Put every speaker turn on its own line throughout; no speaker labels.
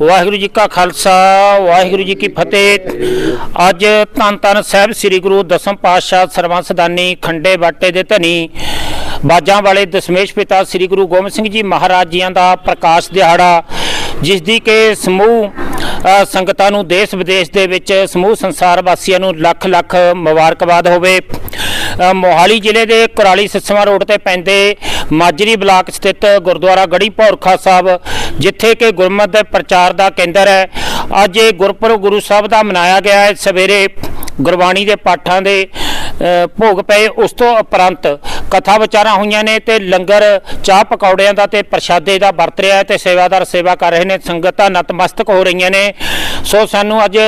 ਵਾਹਿਗੁਰੂ ਜੀ ਕਾ ਖਾਲਸਾ, ਵਾਹਿਗੁਰੂ ਜੀ ਕੀ ਫਤਿਹ। ਅੱਜ ਧੰਨ ਧੰਨ ਸਾਹਿਬ ਸ੍ਰੀ ਗੁਰੂ ਦਸਮ ਪਾਤਸ਼ਾਹ ਸਰਵੰਸਦਾਨੀ ਖੰਡੇ ਬਾਟੇ ਦੇ ਧਨੀ ਬਾਜਾਂ ਵਾਲੇ ਦਸ਼ਮੇਸ਼ ਪਿਤਾ ਸ੍ਰੀ ਗੁਰੂ ਗੋਬਿੰਦ ਸਿੰਘ ਜੀ ਮਹਾਰਾਜ ਜੀਆਂ ਦਾ ਪ੍ਰਕਾਸ਼ ਦਿਹਾੜਾ, ਜਿਸ ਦੀ ਕਿ ਸਮੂਹ ਸੰਗਤਾਂ ਨੂੰ ਦੇਸ਼ ਵਿਦੇਸ਼ ਦੇ ਵਿੱਚ ਸਮੂਹ ਸੰਸਾਰ ਵਾਸੀਆਂ ਨੂੰ ਲੱਖ ਲੱਖ ਮੁਬਾਰਕਬਾਦ ਹੋਵੇ। ਮੋਹਾਲੀ ਜ਼ਿਲ੍ਹੇ ਦੇ ਕੁਰਾਲੀ ਸਿਸਮਾ ਰੋਡ ਤੇ ਪੈਂਦੇ ਮਾਜਰੀ ਬਲਾਕ ਸਥਿਤ ਗੁਰਦੁਆਰਾ ਗੜੀ ਭੌਰਖਾ ਸਾਹਿਬ ਜਿੱਥੇ ਕਿ ਗੁਰਮਤਿ ਦੇ ਪ੍ਰਚਾਰ ਦਾ ਕੇਂਦਰ ਹੈ। ਅੱਜ ਇਹ ਗੁਰਪੁਰਬ ਗੁਰੂ ਸਾਹਿਬ ਦਾ ਮਨਾਇਆ ਗਿਆ ਹੈ। ਸਵੇਰੇ ਗੁਰਬਾਣੀ ਦੇ ਪਾਠਾਂ ਦੇ ਭੋਗ ਪਏ। ਉਸ ਤੋਂ ਉਪਰੰਤ ਕਥਾ ਵਿਚਾਰਾਂ ਹੋਈਆਂ ਨੇ ਤੇ ਲੰਗਰ, ਚਾਹ ਪਕੌੜਿਆਂ ਦਾ ਤੇ ਪ੍ਰਸ਼ਾਦੇ ਦਾ ਵਰਤ ਰਿਹਾ ਹੈ ਤੇ ਸੇਵਾਦਾਰ ਸੇਵਾ ਕਰ ਰਹੇ ਨੇ। ਸੰਗਤਾਂ ਨਤਮਸਤਕ ਹੋ ਰਹੀਆਂ ਨੇ। ਸੋ ਸਾਨੂੰ ਅੱਜ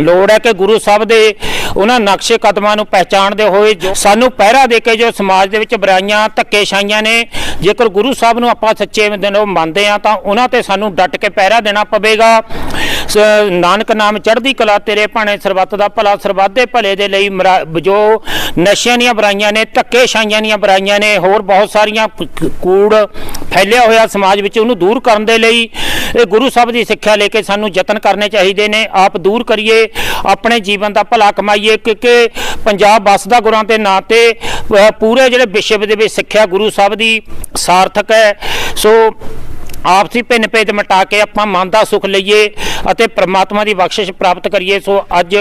ਲੋੜ ਹੈ ਕਿ ਗੁਰੂ ਸਾਹਿਬ ਦੇ ਉਹਨਾਂ ਨਕਸ਼ੇ ਕਦਮਾਂ ਨੂੰ ਪਹਿਚਾਣਦੇ ਹੋਏ ਸਾਨੂੰ ਪਹਿਰਾ ਦੇ ਕੇ ਜੋ ਸਮਾਜ ਦੇ ਵਿੱਚ ਬੁਰਾਈਆਂ ਧੱਕੇ ਛਾਈਆਂ ਨੇ, ਜੇਕਰ ਗੁਰੂ ਸਾਹਿਬ ਨੂੰ ਆਪਾਂ ਸੱਚੇ ਦਿਲੋਂ ਮੰਨਦੇ ਆ ਤਾਂ ਉਹਨਾਂ ਤੇ ਸਾਨੂੰ ਡਟ ਕੇ ਪਹਿਰਾ ਦੇਣਾ ਪਵੇਗਾ। ਨਾਨਕ ਨਾਮ ਚੜ੍ਹਦੀ ਕਲਾ ਤੇਰੇ ਭਾਣੇ, ਸਰਬੱਤ ਦਾ ਭਲਾ, ਸਰਬੱਤ ਦੇ ਭਲੇ ਦੇ ਲਈ ਮਰਾ- ਜੋ ਨਸ਼ਿਆਂ ਦੀਆਂ ਬੁਰਾਈਆਂ ਨੇ ਧੱਕੇਸ਼ਾਹੀਆਂ ਦੀਆਂ ਬੁਰਾਈਆਂ ਨੇ, ਹੋਰ ਬਹੁਤ ਸਾਰੀਆਂ ਕੂੜ ਫੈਲਿਆ ਹੋਇਆ ਸਮਾਜ ਵਿੱਚ ਉਹਨੂੰ ਦੂਰ ਕਰਨ ਦੇ ਲਈ ਇਹ ਗੁਰੂ ਸਾਹਿਬ ਦੀ ਸਿੱਖਿਆ ਲੈ ਕੇ ਸਾਨੂੰ ਯਤਨ ਕਰਨੇ ਚਾਹੀਦੇ ਨੇ। ਆਪ ਦੂਰ ਕਰੀਏ, ਆਪਣੇ ਜੀਵਨ ਦਾ ਭਲਾ ਕਮਾਈਏ, ਕਿਉਂਕਿ ਪੰਜਾਬ ਵਸਦਾ ਗੁਰਾਂ ਦੇ ਨਾਂ ਤੇ ਪੂਰੇ ਜਿਹੜੇ ਵਿਸ਼ਵ ਦੇ ਵਿੱਚ ਸਿੱਖਿਆ ਗੁਰੂ ਸਾਹਿਬ ਦੀ ਸਾਰਥਕ ਹੈ। ਸੋ ਆਪਸੀ ਭਿੰਨ ਭੇਦ ਮਿਟਾ ਕੇ ਆਪਾਂ ਮਨ ਦਾ ਸੁਖ ਲਈਏ। ਅਤੇ ਪ੍ਰਮਾਤਮਾ ਦੀ ਬਖਸ਼ਿਸ਼ ਪ੍ਰਾਪਤ ਕਰੀਏ, ਸੋ ਅੱਜ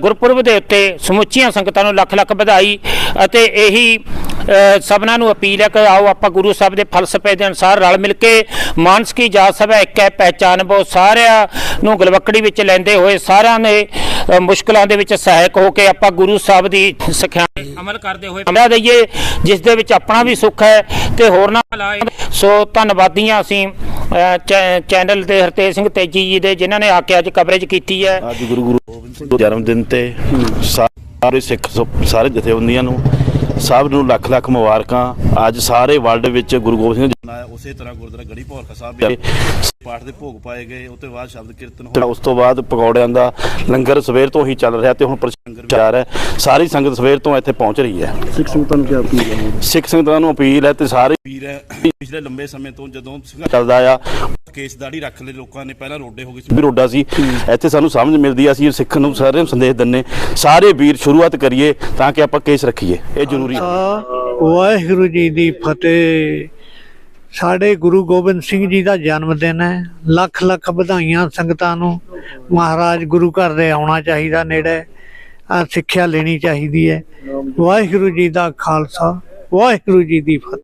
ਗੁਰਪੁਰਬ ਦੇ ਉੱਤੇ ਸਮੁੱਚੀਆਂ ਸੰਗਤਾਂ ਨੂੰ ਲੱਖ ਲੱਖ ਵਧਾਈ ਅਤੇ ਇਹੀ ਸਭਨਾਂ ਨੂੰ ਅਪੀਲ ਹੈ ਕਿ ਆਓ ਆਪਾਂ ਗੁਰੂ ਸਾਹਿਬ ਦੇ ਫਲਸਫੇ ਦੇ ਅਨੁਸਾਰ ਰਲ ਮਿਲ ਕੇ ਮਾਨਸ ਕੀ ਜਾਤ ਸਭਾ ਇੱਕ ਹੈ ਪਹਿਚਾਨ, ਬੋ ਸਾਰਿਆਂ ਨੂੰ ਗਲਵੱਕੜੀ ਵਿੱਚ ਲੈਂਦੇ ਹੋਏ ਸਾਰਿਆਂ ਨੇ ਮੁਸ਼ਕਲਾਂ ਦੇ ਵਿੱਚ ਸਹਾਇਕ ਹੋ ਕੇ ਆਪਾਂ ਗੁਰੂ ਸਾਹਿਬ ਦੀ ਸਿੱਖਿਆ ਅਮਲ ਕਰਦੇ ਹੋਏ ਅਮਲਾ ਦਈਏ, ਜਿਸ ਦੇ ਵਿੱਚ ਆਪਣਾ ਵੀ ਸੁੱਖ ਹੈ ਤੇ ਹੋਰਨਾਂ ਭਲਾ ਸੋ ਧੰਨਵਾਦੀਆਂ ਅਸੀਂ ਚੈਨਲ ਤੇ ਹਰਤੇਜ ਸਿੰਘ ਤੇਜੀ ਜੀ ਦੇ, ਜਿਨ੍ਹਾਂ ਨੇ ਆ ਕੇ ਅੱਜ ਕਵਰੇਜ ਕੀਤੀ ਹੈ।
ਅੱਜ ਗੁਰੂ ਗੁਰੂ ਗੋਬਿੰਦ ਸਿੰਘ ਦੇ ਜਨਮ ਦਿਨ ਤੇ ਸਾਰੇ ਸਿੱਖ ਸਾਰੇ ਜਥੇਬੰਦੀਆਂ ਨੂੰ, ਸਭ ਨੂੰ ਲੱਖ ਲੱਖ ਮੁਬਾਰਕਾਂ। ਅੱਜ ਸਾਰੇ ਵਰਲਡ ਵਿੱਚ ਗੁਰੂ ਗੋਬਿੰਦ ਸਿੰਘ ਜੀ ਉਸੇ ਤਰ੍ਹਾਂ ਗੁਰਦੁਆਰਾ ਗੜੀ ਭੌਰਖਾ ਸਾਹਿਬ ਪਾਠ ਦੇ ਭੋਗ ਪਾਏ ਗਏ ਉਸ ਤੋਂ ਬਾਅਦ ਸ਼ਬਦ ਕੀਰਤਨ ਹੋਇਆ ਉਸ ਤੋਂ ਬਾਅਦ ਪਕੌੜਿਆਂ ਦਾ ਲੰਗਰ ਸਵੇਰ ਤੋਂ ਹੀ ਚੱਲ ਰਿਹਾ ਤੇ ਹੁਣ ਰਿਹਾ ਹੈ। ਸਾਰੀ ਸੰਗਤ ਸਵੇਰ ਤੋਂ ਇੱਥੇ ਪਹੁੰਚ ਰਹੀ ਹੈ।
ਸਿੱਖ ਸੰਗਤਾਂ ਨੂੰ ਕੀ ਅਪੀਲ ਹੈ?
ਸਿੱਖ ਸੰਗਤਾਂ ਨੂੰ ਅਪੀਲ ਹੈ ਤੇ ਸਾਰੇ ਵੀਰ ਹੈ ਪਿਛਲੇ ਲੰਬੇ ਸਮੇਂ ਤੋਂ ਜਦੋਂ ਚੱਲਦਾ ਆ ਕੇਸ ਦਾੜੀ ਰੱਖ ਲਏ ਲੋਕਾਂ ਨੇ ਪਹਿਲਾਂ ਰੋਡੇ ਹੋ ਗਏ ਸੀ। ਵੀ ਰੋਡਾ ਸੀ। ਇੱਥੇ ਸਾਨੂੰ ਸਮਝ ਮਿਲਦੀ ਆ ਅਸੀਂ ਸਿੱਖ ਨੂੰ ਸਾਰਿਆਂ ਨੂੰ ਸੰਦੇਸ਼ ਦਿੰਨੇ ਸਾਰੇ ਵੀਰ ਸ਼ੁਰੂਆਤ ਕਰੀਏ ਤਾਂ ਕਿ ਆਪਾਂ ਕੇਸ ਰੱਖੀਏ। ਇਹ ਜ਼ਰੂਰੀ ਹੈ।
ਵਾਹਿਗੁਰੂ ਜੀ ਦੀ ਫਤਿਹ। ਸਾਡੇ ਗੁਰੂ ਗੋਬਿੰਦ ਸਿੰਘ ਜੀ ਦਾ ਜਨਮ ਦਿਨ ਹੈ। ਲੱਖ ਲੱਖ ਵਧਾਈਆਂ ਸੰਗਤਾਂ ਨੂੰ। ਮਹਾਰਾਜ ਗੁਰੂ ਘਰ ਦੇ ਆਉਣਾ ਚਾਹੀਦਾ ਨੇੜੇ। ਆ ਸਿੱਖਿਆ ਲੈਣੀ ਚਾਹੀਦੀ ਹੈ। ਵਾਹਿਗੁਰੂ ਜੀ ਦਾ ਖਾਲਸਾ, ਵਾਹਿਗੁਰੂ ਜੀ ਦੀ ਫਤਿਹ।